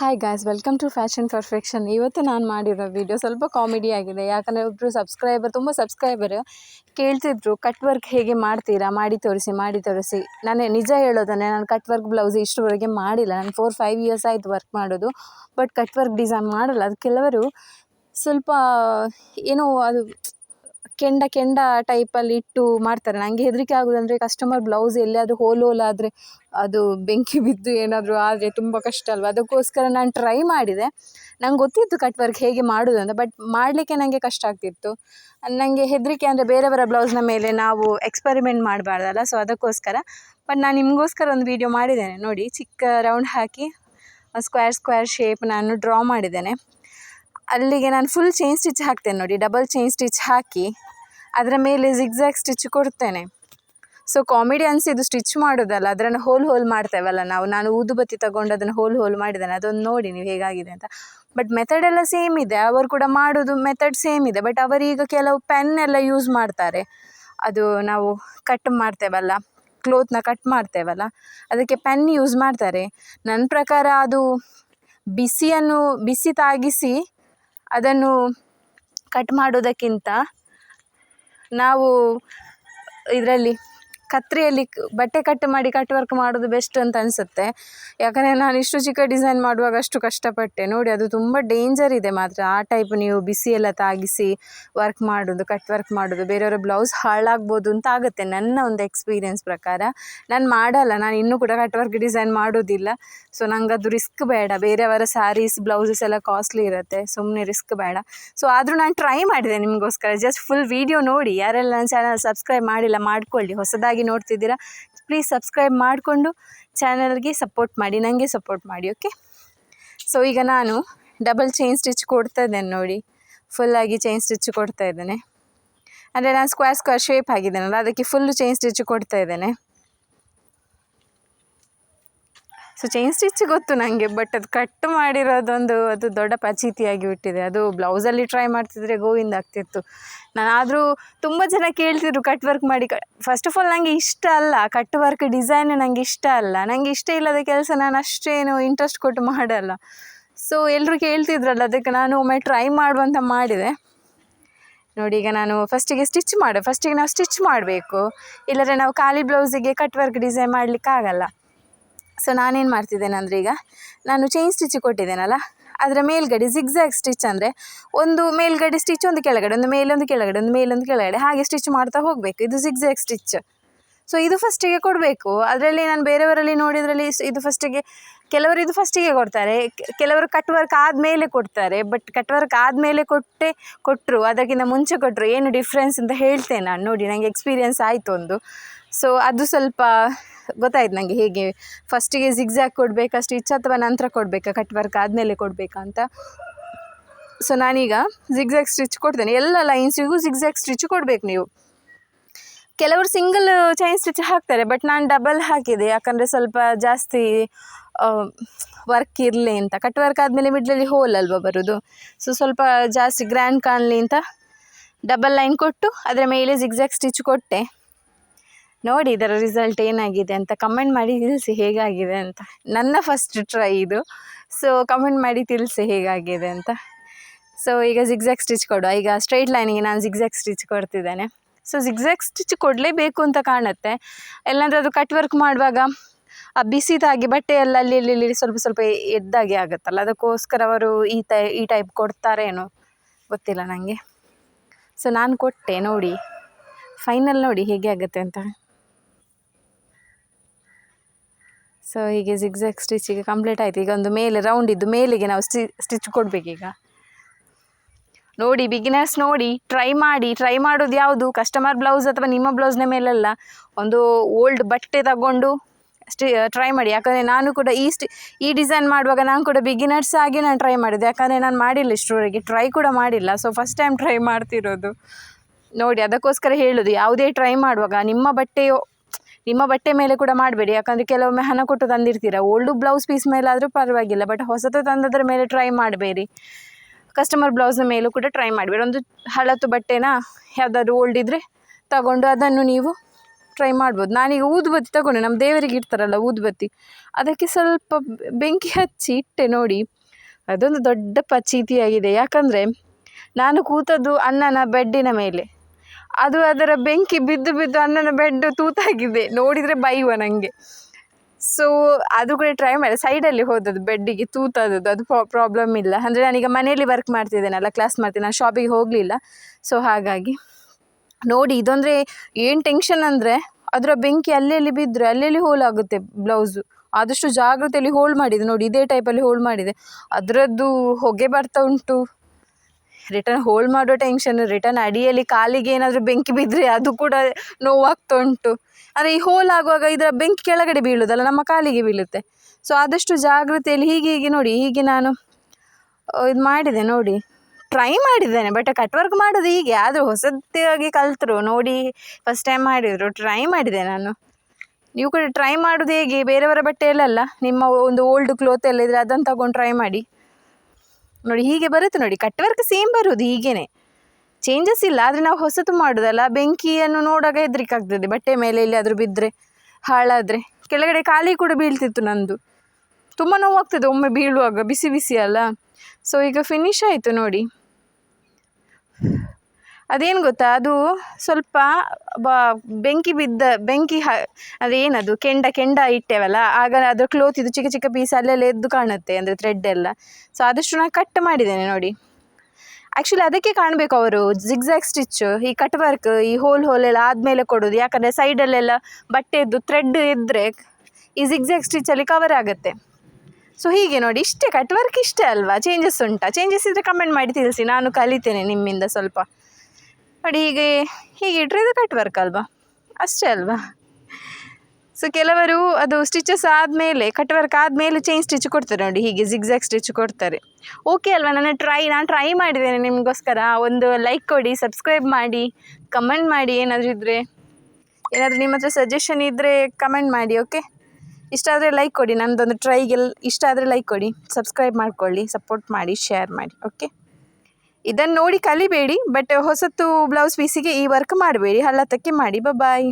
Hi guys welcome to fashion perfection ಇವತ್ತು ನಾನು ಮಾಡಿರೋ ವಿಡಿಯೋ ಸ್ವಲ್ಪ ಕಾಮಿಡಿ ಆಗಿದೆ. ಯಾಕಂದರೆ ಒಬ್ಬರು ಸಬ್ಸ್ಕ್ರೈಬರ್ ತುಂಬ ಸಬ್ಸ್ಕ್ರೈಬರ್ ಕೇಳ್ತಿದ್ರು ಕಟ್ ವರ್ಕ್ ಹೇಗೆ ಮಾಡ್ತೀರಾ? ಮಾಡಿ ತೋರಿಸಿ ಮಾಡಿ ತೋರಿಸಿ. ನಾನು ನಿಜ ಹೇಳೋದನ್ನೇ ನಾನು ಕಟ್ ವರ್ಕ್ ಬ್ಲೌಸ್ ಇಷ್ಟರವರೆಗೆ ಮಾಡಿಲ್ಲ. ನಾನು ಫೋರ್ ಫೈವ್ ಇಯರ್ಸ್ ಆಯಿತು ವರ್ಕ್ ಮಾಡೋದು. ಬಟ್ ಕಟ್ ವರ್ಕ್ ಡಿಸೈನ್ ಮಾಡಲ್ಲ. ಅದು ಕೆಲವರು ಸ್ವಲ್ಪ, ಏನೋ ಅದು ಕೆಂಡ ಕೆಂಡ ಟೈಪಲ್ಲಿ ಇಟ್ಟು ಮಾಡ್ತಾರೆ. ನನಗೆ ಹೆದರಿಕೆ ಆಗೋದಂದರೆ ಕಸ್ಟಮರ್ ಬ್ಲೌಸ್ ಎಲ್ಲಿಯಾದರೂ ಹೋಲ್ ಹೋಲ್ ಆದರೆ ಅದು ಬೆಂಕಿ ಬಿದ್ದು ಏನಾದರೂ ಆದರೆ ತುಂಬ ಕಷ್ಟ ಅಲ್ವಾ? ಅದಕ್ಕೋಸ್ಕರ ನಾನು ಟ್ರೈ ಮಾಡಿದೆ. ನಂಗೆ ಗೊತ್ತಿತ್ತು ಕಟ್ ವರ್ಕ್ ಹೇಗೆ ಮಾಡೋದು ಅಂತ ಬಟ್ ಮಾಡಲಿಕ್ಕೆ ನನಗೆ ಕಷ್ಟ ಆಗ್ತಿತ್ತು. ನನಗೆ ಹೆದರಿಕೆ ಅಂದರೆ ಬೇರೆಯವರ ಬ್ಲೌಸ್ನ ಮೇಲೆ ನಾವು ಎಕ್ಸ್ಪರಿಮೆಂಟ್ ಮಾಡಬಾರ್ದಲ್ಲ ಸೊ ಅದಕ್ಕೋಸ್ಕರ. ಬಟ್ ನಾನು ನಿಮಗೋಸ್ಕರ ಒಂದು ವಿಡಿಯೋ ಮಾಡಿದ್ದೇನೆ. ನೋಡಿ, ಚಿಕ್ಕ ರೌಂಡ್ ಹಾಕಿ ಸ್ಕ್ವೇರ್ ಸ್ಕ್ವೇರ್ ಶೇಪ್ ನಾನು ಡ್ರಾ ಮಾಡಿದ್ದೇನೆ. ಅಲ್ಲಿಗೆ ನಾನು ಫುಲ್ ಚೈನ್ ಸ್ಟಿಚ್ ಹಾಕ್ತೇನೆ ನೋಡಿ ಡಬಲ್ ಚೈನ್ ಸ್ಟಿಚ್ ಹಾಕಿ. ಅದರ ಮೇಲೆ ಜಿಗ್ಜ್ಯಾಗ್ ಸ್ಟಿಚ್ ಕೊಡ್ತೇನೆ. ಸೊ ಕಾಮಿಡಿ ಇದು ಸ್ಟಿಚ್ ಮಾಡೋದಲ್ಲ ಅದನ್ನು ಹೋಲ್ ಹೋಲ್ ಮಾಡ್ತೇವಲ್ಲ ನಾವು. ನಾನು ಊದುಬತ್ತಿ ತಗೊಂಡು ಅದನ್ನು ಹೋಲ್ ಹೋಲ್ ಮಾಡಿದ್ದೇನೆ. ಅದೊಂದು ನೋಡಿ ನೀವು ಹೇಗಾಗಿದೆ ಅಂತ. ಬಟ್ ಮೆಥಡ್ ಎಲ್ಲ ಸೇಮ್ ಇದೆ. ಅವರು ಕೂಡ ಮಾಡೋದು ಮೆಥಡ್ ಸೇಮ್ ಇದೆ. ಬಟ್ ಅವರೀಗ ಕೆಲವು ಪೆನ್ ಎಲ್ಲ ಯೂಸ್ ಮಾಡ್ತಾರೆ. ಅದು ನಾವು ಕಟ್ ಮಾಡ್ತೇವಲ್ಲ ಕ್ಲೋತ್ನ ಕಟ್ ಮಾಡ್ತೇವಲ್ಲ, ಅದಕ್ಕೆ ಪೆನ್ ಯೂಸ್ ಮಾಡ್ತಾರೆ. ನನ್ನ ಪ್ರಕಾರ ಅದು ಬಿಸಿಯನ್ನು, ಬಿಸಿ ತಾಗಿಸಿ ಅದನ್ನು ಕಟ್ ಮಾಡೋದಕ್ಕಿಂತ ನಾವು ಇದರಲ್ಲಿ ಕತ್ರಿಯಲ್ಲಿ ಬಟ್ಟೆ ಕಟ್ ಮಾಡಿ, ಕಟ್ ವರ್ಕ್ ಮಾಡೋದು ಬೆಸ್ಟ್ ಅಂತ ಅನಿಸುತ್ತೆ. ಯಾಕಂದರೆ ನಾನು ಇಷ್ಟು ಚಿಕ್ಕ ಡಿಸೈನ್ ಮಾಡುವಾಗ ಅಷ್ಟು ಕಷ್ಟಪಟ್ಟೆ. ನೋಡಿ, ಅದು ತುಂಬ ಡೇಂಜರ್ ಇದೆ ಮಾತ್ರ. ಆ ಟೈಪ್ ನೀವು ಬಿಸಿ ಎಲ್ಲ ತಾಗಿಸಿ ವರ್ಕ್ ಮಾಡೋದು ಕಟ್ ವರ್ಕ್ ಮಾಡೋದು, ಬೇರೆಯವರ ಬ್ಲೌಸ್ ಹಾಳಾಗ್ಬೋದು ಅಂತ ಆಗುತ್ತೆ. ನನ್ನ ಒಂದು ಎಕ್ಸ್ಪೀರಿಯನ್ಸ್ ಪ್ರಕಾರ. ನಾನು ಮಾಡಲ್ಲ. ನಾನು ಇನ್ನೂ ಕೂಡ ಕಟ್ ವರ್ಕ್ ಡಿಸೈನ್ ಮಾಡೋದಿಲ್ಲ. ಸೊ ನಂಗೆ ಅದು ರಿಸ್ಕ್ ಬೇಡ. ಬೇರೆಯವರ ಸ್ಯಾರೀಸ್ ಬ್ಲೌಸಸ್ ಎಲ್ಲ ಕಾಸ್ಟ್ಲಿ ಇರುತ್ತೆ. ಸುಮ್ಮನೆ ರಿಸ್ಕ್ ಬೇಡ. ಸೊ ಆದರೂ ನಾನು ಟ್ರೈ ಮಾಡಿದೆ ನಿಮಗೋಸ್ಕರ. ಜಸ್ಟ್ ಫುಲ್ ವೀಡಿಯೋ ನೋಡಿ. ಯಾರೆಲ್ಲ ನನ್ನ ಚಾನಲ್ ಸಬ್ಸ್ಕ್ರೈಬ್ ಮಾಡಿಲ್ಲ, ಮಾಡ್ಕೊಳ್ಳಿ. ಹೊಸದಾಗಿ ನೋಡ್ತಿದ್ದೀರಾ ಪ್ಲೀಸ್ ಸಬ್ಸ್ಕ್ರೈಬ್ ಮಾಡಿಕೊಂಡು ಚಾನಲ್ಗೆ ಸಪೋರ್ಟ್ ಮಾಡಿ ನನಗೆ ಸಪೋರ್ಟ್ ಮಾಡಿ ಓಕೆ ಸೊ ಈಗ ನಾನು ಡಬಲ್ ಚೈನ್ ಸ್ಟಿಚ್ ಕೊಡ್ತಾ ಇದ್ದೇನೆ ನೋಡಿ. ಫುಲ್ಲಾಗಿ ಚೈನ್ ಸ್ಟಿಚ್ ಕೊಡ್ತಾ ಇದ್ದೇನೆ. ಅಂದರೆ, ನಾನು ಸ್ಕ್ವೇರ್ ಸ್ಕ್ವಾರ್ ಶೇಪ್ ಆಗಿದ್ದೇನಲ್ಲ ಅದಕ್ಕೆ ಫುಲ್ಲು ಚೈನ್ ಸ್ಟಿಚ್ ಕೊಡ್ತಾ ಇದ್ದೇನೆ. ಸೊ ಚೈನ್ ಸ್ಟಿಚ್ ಗೊತ್ತು ನನಗೆ ಬಟ್ ಅದು ಕಟ್ ಮಾಡಿರೋದೊಂದು ಅದು ದೊಡ್ಡ ಪಚೀತಿಯಾಗಿ ಬಿಟ್ಟಿದೆ ಅದು ಬ್ಲೌಸಲ್ಲಿ ಟ್ರೈ ಮಾಡ್ತಿದ್ರೆ ಗೋವಿಂದ ಆಗ್ತಿತ್ತು. ನಾನಾದರೂ ತುಂಬ ಜನ ಕೇಳ್ತಿದ್ರು ಕಟ್ ವರ್ಕ್ ಮಾಡಿ. ಫಸ್ಟ್ ಆಫ್ ಆಲ್ ನನಗೆ ಇಷ್ಟ ಅಲ್ಲ ಕಟ್ ವರ್ಕ್ ಡಿಸೈನ್ ನನಗೆ ಇಷ್ಟ ಅಲ್ಲ. ನನಗೆ ಇಷ್ಟ ಇಲ್ಲದ ಕೆಲಸ ನಾನು ಅಷ್ಟೇನು ಇಂಟ್ರೆಸ್ಟ್ ಕೊಟ್ಟು ಮಾಡಲ್ಲ. ಸೊ ಎಲ್ಲರೂ ಕೇಳ್ತಿದ್ರಲ್ಲ, ಅದಕ್ಕೆ ನಾನು ಒಮ್ಮೆ ಟ್ರೈ ಮಾಡುವಂತ ಮಾಡಿದೆ. ನೋಡಿ, ಈಗ ನಾನು ಫಸ್ಟಿಗೆ ಸ್ಟಿಚ್ ಮಾಡು ಫಸ್ಟಿಗೆ ನಾವು ಸ್ಟಿಚ್ ಮಾಡಬೇಕು. ಇಲ್ಲದ್ರೆ ನಾವು ಖಾಲಿ ಬ್ಲೌಸಿಗೆ ಕಟ್ ವರ್ಕ್ ಡಿಸೈನ್ ಮಾಡಲಿಕ್ಕಾಗಲ್ಲ. ಸೊ ನಾನೇನು ಮಾಡ್ತಿದ್ದೇನೆ ಅಂದರೆ ಈಗ ನಾನು ಚೈನ್ ಸ್ಟಿಚ್ ಕೊಟ್ಟಿದ್ದೇನಲ್ಲ, ಅದರ ಮೇಲ್ಗಡೆ ಝಿಗ್ಝ್ಯಾಗ್ ಸ್ಟಿಚ್ ಅಂದರೆ ಒಂದು ಮೇಲ್ಗಡೆ ಸ್ಟಿಚ್ ಒಂದು ಕೆಳಗಡೆ, ಒಂದು ಮೇಲೊಂದು ಕೆಳಗಡೆ, ಒಂದು ಮೇಲೊಂದು ಕೆಳಗಡೆ ಹಾಗೆ ಸ್ಟಿಚ್ ಮಾಡ್ತಾ ಹೋಗಬೇಕು. ಇದು ಜಿಗ್ಜ್ಯಾಗ್ ಸ್ಟಿಚ್ ಸೊ ಇದು ಫಸ್ಟಿಗೆ ಕೊಡಬೇಕು. ಅದರಲ್ಲಿ ನಾನು ಬೇರೆಯವರಲ್ಲಿ ನೋಡಿದ್ರಲ್ಲಿ ಇದು ಫಸ್ಟಿಗೆ ಕೆಲವರು ಇದು ಫಸ್ಟಿಗೆ ಕೊಡ್ತಾರೆ. ಕೆಲವರು ಕಟ್ ವರ್ಕ್ ಆದಮೇಲೆ ಕೊಡ್ತಾರೆ. ಬಟ್ ಕಟ್ ವರ್ಕ್ ಆದಮೇಲೆ ಕೊಟ್ಟೆ ಕೊಟ್ಟರು ಅದಕ್ಕಿಂತ ಮುಂಚೆ ಕೊಟ್ಟರು ಏನು ಡಿಫ್ರೆನ್ಸ್ ಅಂತ ಹೇಳ್ತೇನೆ ನಾನು. ನೋಡಿ ನನಗೆ ಎಕ್ಸ್ಪೀರಿಯನ್ಸ್ ಆಯಿತು ಒಂದು. ಸೊ ಅದು ಸ್ವಲ್ಪ ಗೊತ್ತಾಯ್ತು ನನಗೆ ಹೇಗೆ ಫಸ್ಟಿಗೆ ಜಿಗ್ಜ್ಯಾಗ್ ಕೊಡಬೇಕಾ ಸ್ಟಿಚ್ ಅಥವಾ ನಂತರ ಕೊಡಬೇಕಾ ಕಟ್ ವರ್ಕ್ ಆದಮೇಲೆ ಕೊಡಬೇಕಾ ಅಂತ. ಸೊ ನಾನೀಗ ಜಿಗ್ಜ್ಯಾಗ್ ಸ್ಟಿಚ್ ಕೊಡ್ತೇನೆ. ಎಲ್ಲ ಲೈನ್ಸಿಗೂ ಜಿಗ್ಜ್ಯಾಗ್ ಸ್ಟಿಚ್ ಕೊಡಬೇಕು ನೀವು. ಕೆಲವರು ಸಿಂಗಲ್ ಚೈನ್ ಸ್ಟಿಚ್ ಹಾಕ್ತಾರೆ ಬಟ್ ನಾನು ಡಬಲ್ ಹಾಕಿದೆ. ಯಾಕಂದರೆ ಸ್ವಲ್ಪ ಜಾಸ್ತಿ ವರ್ಕ್ ಇರಲಿ ಅಂತ. ಕಟ್ ವರ್ಕ್ ಆದಮೇಲೆ ಮಿಡ್ಲಲ್ಲಿ ಹೋಲ್ ಅಲ್ವಾ ಬರೋದು. ಸೊ ಸ್ವಲ್ಪ ಜಾಸ್ತಿ ಗ್ರ್ಯಾಂಡ್ ಕಾಣಲಿ ಅಂತ ಡಬಲ್ ಲೈನ್ ಕೊಟ್ಟು, ಅದರ ಮೇಲೆ ಜಿಗ್ಜ್ಯಾಗ್ ಸ್ಟಿಚ್ ಕೊಟ್ಟೆ. ನೋಡಿ ಇದರ ರಿಸಲ್ಟ್ ಏನಾಗಿದೆ ಅಂತ ಕಮೆಂಟ್ ಮಾಡಿ ತಿಳಿಸಿ ಹೇಗಾಗಿದೆ ಅಂತ. ನನ್ನ ಫಸ್ಟ್ ಟ್ರೈ ಇದು. ಸೊ ಕಮೆಂಟ್ ಮಾಡಿ ತಿಳಿಸಿ ಹೇಗಾಗಿದೆ ಅಂತ. ಸೊ ಈಗ ಜಿಗ್ಜ್ಯಾಗ್ ಸ್ಟಿಚ್ ಕೊಡುವ ಈಗ ಸ್ಟ್ರೈಟ್ ಲೈನಿಗೆ ನಾನು ಜಿಗ್ಜ್ಯಾಗ್ ಸ್ಟಿಚ್ ಕೊಡ್ತಿದ್ದೇನೆ. ಸೊ ಜಿಗ್ಜ್ಯಾಗ್ ಸ್ಟಿಚ್ ಕೊಡಲೇಬೇಕು ಅಂತ ಕಾಣುತ್ತೆ. ಎಲ್ಲಾಂದರೆ ಅದು ಕಟ್ ವರ್ಕ್ ಮಾಡುವಾಗ ಆ ಬಿಸಿದಾಗಿ ಬಟ್ಟೆ ಎಲ್ಲ ಅಲ್ಲಿ ಇಲ್ಲಿ ಸ್ವಲ್ಪ ಸ್ವಲ್ಪ ಎದ್ದಾಗೆ ಆಗುತ್ತಲ್ಲ. ಅದಕ್ಕೋಸ್ಕರ ಅವರು ಈ ಟೈ ಈ ಟೈಪ್ ಕೊಡ್ತಾರೇನೋ ಗೊತ್ತಿಲ್ಲ ನನಗೆ ಸೊ ನಾನು ಕೊಟ್ಟೆ. ನೋಡಿ. ಫೈನಲ್ ನೋಡಿ ಹೇಗೆ ಆಗುತ್ತೆ ಅಂತ. ಸೊ ಹೀಗೆ ಸ್ಟಿಚ್ ಸ್ಟಿಚಿಗೆ ಕಂಪ್ಲೀಟ್ ಆಯಿತು. ಈಗ ಒಂದು ಮೇಲೆ ರೌಂಡ್ ಇದ್ದು ಮೇಲಿಗೆ ನಾವು ಸ್ಟಿ ಸ್ಟಿಚ್ ಕೊಡಬೇಕೀಗ. ನೋಡಿ ಬಿಗಿನರ್ಸ್ ನೋಡಿ ಟ್ರೈ ಮಾಡಿ ಟ್ರೈ ಮಾಡೋದು ಯಾವುದು? ಕಸ್ಟಮರ್ ಬ್ಲೌಸ್ ಅಥವಾ ನಿಮ್ಮ ಬ್ಲೌಸ್ನ ಮೇಲೆಲ್ಲ, ಒಂದು ಓಲ್ಡ್ ಬಟ್ಟೆ ತಗೊಂಡು ಸ್ಟಿ ಟ್ರೈ ಮಾಡಿ. ಯಾಕಂದರೆ ನಾನು ಕೂಡ ಈ ಸ್ಟಿ ಈ ಡಿಸೈನ್ ಮಾಡುವಾಗ ನಾನು ಕೂಡ ಬಿಗಿನರ್ಸ್ ಆಗಿ ನಾನು ಟ್ರೈ ಮಾಡಿದೆ ಯಾಕಂದರೆ ನಾನು ಮಾಡಿಲ್ಲ ಇಷ್ಟರವರೆಗೆ. ಟ್ರೈ ಕೂಡ ಮಾಡಿಲ್ಲ. ಸೊ ಫಸ್ಟ್ ಟೈಮ್ ಟ್ರೈ ಮಾಡ್ತಿರೋದು. ನೋಡಿ, ಅದಕ್ಕೋಸ್ಕರ ಹೇಳೋದು, ಯಾವುದೇ ಟ್ರೈ ಮಾಡುವಾಗ ನಿಮ್ಮ ಬಟ್ಟೆಯು ನಿಮ್ಮ ಬಟ್ಟೆ ಮೇಲೆ ಕೂಡ ಮಾಡಬೇಡಿ. ಯಾಕಂದರೆ ಕೆಲವೊಮ್ಮೆ ಹಣ ಕೊಟ್ಟು ತಂದಿರ್ತೀರ. ಓಲ್ಡು ಬ್ಲೌಸ್ ಪೀಸ್ ಮೇಲೆ ಆದರೂ ಪರವಾಗಿಲ್ಲ ಬಟ್ ಹೊಸತು ತಂದದ್ರ ಮೇಲೆ ಟ್ರೈ ಮಾಡಬೇಡಿ. ಕಸ್ಟಮರ್ ಬ್ಲೌಸ್ನ ಮೇಲೂ ಕೂಡ ಟ್ರೈ ಮಾಡಬೇಡಿ. ಒಂದು ಹಳತು ಬಟ್ಟೆನ ಯಾವುದಾದ್ರು ಓಲ್ಡ್ ಇದ್ದರೆ ತಗೊಂಡು ಅದನ್ನು ನೀವು ಟ್ರೈ ಮಾಡ್ಬೋದು. ನಾನೀಗ ಊದುಬತ್ತಿ ತಗೊಂಡೆ ನಮ್ಮ ದೇವರಿಗೆ ಇಡ್ತಾರಲ್ಲ ಊದುಬತ್ತಿ. ಅದಕ್ಕೆ ಸ್ವಲ್ಪ ಬೆಂಕಿ ಹಚ್ಚಿ ಇಟ್ಟೆ ನೋಡಿ. ಅದೊಂದು ದೊಡ್ಡ ಪಚೀತಿಯಾಗಿದೆ. ಯಾಕಂದರೆ ನಾನು ಕೂತದ್ದು ಅಣ್ಣನ ಬೆಡ್ಡಿನ ಮೇಲೆ. ಅದು ಅದರ ಬೆಂಕಿ ಬಿದ್ದು ಬಿದ್ದು ಅಣ್ಣನ ಬೆಡ್ ತೂತಾಗಿದೆ. ನೋಡಿದರೆ ಬೈಯುವ ನನಗೆ ಸೊ ಅದು ಕೂಡ ಟ್ರೈ ಮಾಡಿ ಸೈಡಲ್ಲಿ ಹೋದದ್ದು ಬೆಡ್ಡಿಗೆ ತೂತಾದದ್ದು ಅದು ಪ್ರಾಬ್ಲಮ್ ಇಲ್ಲ. ಅಂದರೆ ನಾನೀಗ ಮನೆಯಲ್ಲಿ ವರ್ಕ್ ಮಾಡ್ತಿದ್ದೇನಲ್ಲ ಕ್ಲಾಸ್ ಮಾಡ್ತೀನಿ, ನಾನು ಶಾಪಿಗೆ ಹೋಗಲಿಲ್ಲ. ಸೊ ಹಾಗಾಗಿ ನೋಡಿ, ಇದೊಂದರೆ ಏನು ಟೆನ್ಷನ್ ಅಂದರೆ, ಅದರ ಬೆಂಕಿ ಅಲ್ಲೆಲ್ಲಿ ಬಿದ್ದರೆ ಅಲ್ಲೆಲ್ಲಿ ಹೋಲ್ ಆಗುತ್ತೆ ಬ್ಲೌಸು ಆದಷ್ಟು ಜಾಗ್ರತೆಯಲ್ಲಿ ಹೋಲ್ಡ್ ಮಾಡಿದೆ. ನೋಡಿ, ಇದೇ ಟೈಪಲ್ಲಿ ಹೋಲ್ಡ್ ಮಾಡಿದೆ. ಅದರದ್ದು ಹೊಗೆ ಬರ್ತಾ ಉಂಟು. ರಿಟರ್ನ್ ಹೋಲ್ಡ್ ಮಾಡೋ ಟೆನ್ಷನ್ ರಿಟರ್ನ್ ಅಡಿಯಲ್ಲಿ ಕಾಲಿಗೆ ಏನಾದರೂ ಬೆಂಕಿ ಬಿದ್ದರೆ ಅದು ಕೂಡ ನೋವಾಗ್ತಾ ಉಂಟು ಅಂದರೆ ಈ ಹೋಲ್ ಆಗುವಾಗ ಇದರ ಬೆಂಕಿ ಕೆಳಗಡೆ ಬೀಳೋದಲ್ಲ, ನಮ್ಮ ಕಾಲಿಗೆ ಬೀಳುತ್ತೆ. ಸೊ ಆದಷ್ಟು ಜಾಗ್ರತೆಯಲ್ಲಿ ಹೀಗೆ ಹೀಗೆ ನೋಡಿ, ಹೀಗೆ ನಾನು ಇದು ಮಾಡಿದೆ ನೋಡಿ. ಟ್ರೈ ಮಾಡಿದ್ದೇನೆ ಬಟ್ ಕಟ್ ವರ್ಕ್ ಮಾಡೋದು ಹೀಗೆ, ಆದರೂ ಹೊಸದಾಗಿ ಕಲ್ತರು, ನೋಡಿ ಫಸ್ಟ್ ಟೈಮ್ ಮಾಡಿದರು ಟ್ರೈ ಮಾಡಿದೆ ನಾನು. ನೀವು ಕೂಡ ಟ್ರೈ ಮಾಡೋದು ಹೇಗೆ? ಬೇರೆಯವರ ಬಟ್ಟೆಯಲ್ಲ ನಿಮ್ಮ ಒಂದು ಓಲ್ಡ್ ಕ್ಲೋತ್ ಎಲ್ಲ ಇದ್ದರೆ ಅದನ್ನು ತಗೊಂಡು ಟ್ರೈ ಮಾಡಿ. ನೋಡಿ, ಹೀಗೆ ಬರುತ್ತೆ ನೋಡಿ. ಕಟ್ ವರ್ಕ್ ಸೇಮ್ ಬರೋದು ಹೀಗೇನೆ. ಚೇಂಜಸ್ ಇಲ್ಲ, ಆದರೆ ನಾವು ಹೊಸತು ಮಾಡೋದಲ್ಲ. ಬೆಂಕಿಯನ್ನು ನೋಡಾಗ ಹೆದರಿಕಾಗ್ತದೆ. ಬಟ್ಟೆ ಮೇಲೆ ಎಲ್ಲಿಯಾದರೂ ಬಿದ್ದರೆ ಹಾಳಾದರೆ. ಕೆಳಗಡೆ ಖಾಲಿ ಕೂಡ ಬೀಳ್ತಿತ್ತು ನಂದು. ತುಂಬ ನೋವಾಗ್ತದೆ, ಒಮ್ಮೆ ಬೀಳುವಾಗ, ಬಿಸಿ ಬಿಸಿ ಅಲ್ಲ. ಸೊ ಈಗ ಫಿನಿಶ್ ಆಯಿತು ನೋಡಿ. ಅದೇನು ಗೊತ್ತಾ? ಅದು ಸ್ವಲ್ಪ ಬ, ಬೆಂಕಿ ಬಿದ್ದ, ಬೆಂಕಿ ಹ, ಅದು ಏನದು, ಕೆಂಡ ಕೆಂಡ ಇಟ್ಟೇವಲ್ಲ, ಆಗ ಅದರ ಕ್ಲೋತ್ ಇದು ಚಿಕ್ಕ ಚಿಕ್ಕ ಪೀಸ್ ಅಲ್ಲೆಲ್ಲ ಎದ್ದು ಕಾಣುತ್ತೆ, ಅಂದರೆ ಥ್ರೆಡ್ ಎಲ್ಲ. ಸೊ ಆದಷ್ಟು ನಾನು ಕಟ್ ಮಾಡಿದ್ದೇನೆ ನೋಡಿ. ಆ್ಯಕ್ಚುಲಿ ಅದಕ್ಕೆ ಕಾಣಬೇಕು ಅವರು ಜಿಗ್ಜ್ಯಾಗ್ ಸ್ಟಿಚ್ ಈ ಕಟ್ ವರ್ಕ್ ಈ ಹೋಲ್ ಹೋಲ್ ಎಲ್ಲ ಆದಮೇಲೆ ಕೊಡೋದು. ಯಾಕಂದರೆ ಸೈಡಲ್ಲೆಲ್ಲ ಬಟ್ಟೆದ್ದು ಥ್ರೆಡ್ ಇದ್ದರೆ ಈ ಜಿಗ್ಜ್ಯಾಗ್ ಸ್ಟಿಚ್ಚಲ್ಲಿ ಕವರ್ ಆಗುತ್ತೆ. ಸೊ ಹೀಗೆ ನೋಡಿ, ಇಷ್ಟೇ ಕಟ್ ವರ್ಕ್ ಇಷ್ಟೇ ಅಲ್ವಾ? ಚೇಂಜಸ್ ಉಂಟಾ? ಚೇಂಜಸ್ ಇದ್ದರೆ ಕಮೆಂಟ್ ಮಾಡಿ ತಿಳಿಸಿ, ನಾನು ಕಲಿತೇನೆ ನಿಮ್ಮಿಂದ ಸ್ವಲ್ಪ. ನೋಡಿ ಹೀಗೆ ಹೀಗೆ ಇಟ್ಟರೆ ಇದು ಕಟ್ ವರ್ಕ್ ಅಲ್ವಾ? ಅಷ್ಟೇ ಅಲ್ವಾ? ಸೊ ಕೆಲವರು ಅದು ಸ್ಟಿಚಸ್ ಆದಮೇಲೆ ಕಟ್ ವರ್ಕ್ ಆದಮೇಲೆ ಚೈನ್ ಸ್ಟಿಚ್ ಕೊಡ್ತಾರೆ ನೋಡಿ, ಹೀಗೆ ಜಿಗ್ಜ್ಯಾಗ್ ಸ್ಟಿಚ್ ಕೊಡ್ತಾರೆ. ಓಕೆ ಅಲ್ವಾ, ನಾನು ಟ್ರೈ ನಾನು ಟ್ರೈ ಮಾಡಿದ್ದೇನೆ ನಿಮಗೋಸ್ಕರ. ಒಂದು ಲೈಕ್ ಕೊಡಿ ಸಬ್ಸ್ಕ್ರೈಬ್ ಮಾಡಿ ಕಮೆಂಟ್ ಮಾಡಿ ಏನಾದರೂ ಇದ್ದರೆ ಏನಾದರೂ ನಿಮ್ಮ ಹತ್ರ ಸಜೆಷನ್ ಇದ್ದರೆ ಕಮೆಂಟ್ ಮಾಡಿ ಓಕೆ ಇಷ್ಟ ಆದರೆ ಲೈಕ್ ಕೊಡಿ ನನ್ನದೊಂದು ಟ್ರೈಗೆಲ್ಲ ಇಷ್ಟ ಆದರೆ ಲೈಕ್ ಕೊಡಿ. ಸಬ್ಸ್ಕ್ರೈಬ್ ಮಾಡ್ಕೊಳ್ಳಿ ಸಪೋರ್ಟ್ ಮಾಡಿ ಶೇರ್ ಮಾಡಿ ಓಕೆ ಇದನ್ನು ನೋಡಿ ಕಲಿಬೇಡಿ ಬಟ್ ಹೊಸತು ಬ್ಲೌಸ್ ಪೀಸಿಗೆ ಈ ವರ್ಕ್ ಮಾಡಬೇಡಿ. ಹಲ್ಲತ್ತಕ್ಕೆ ಮಾಡಿ ಬಾಯ್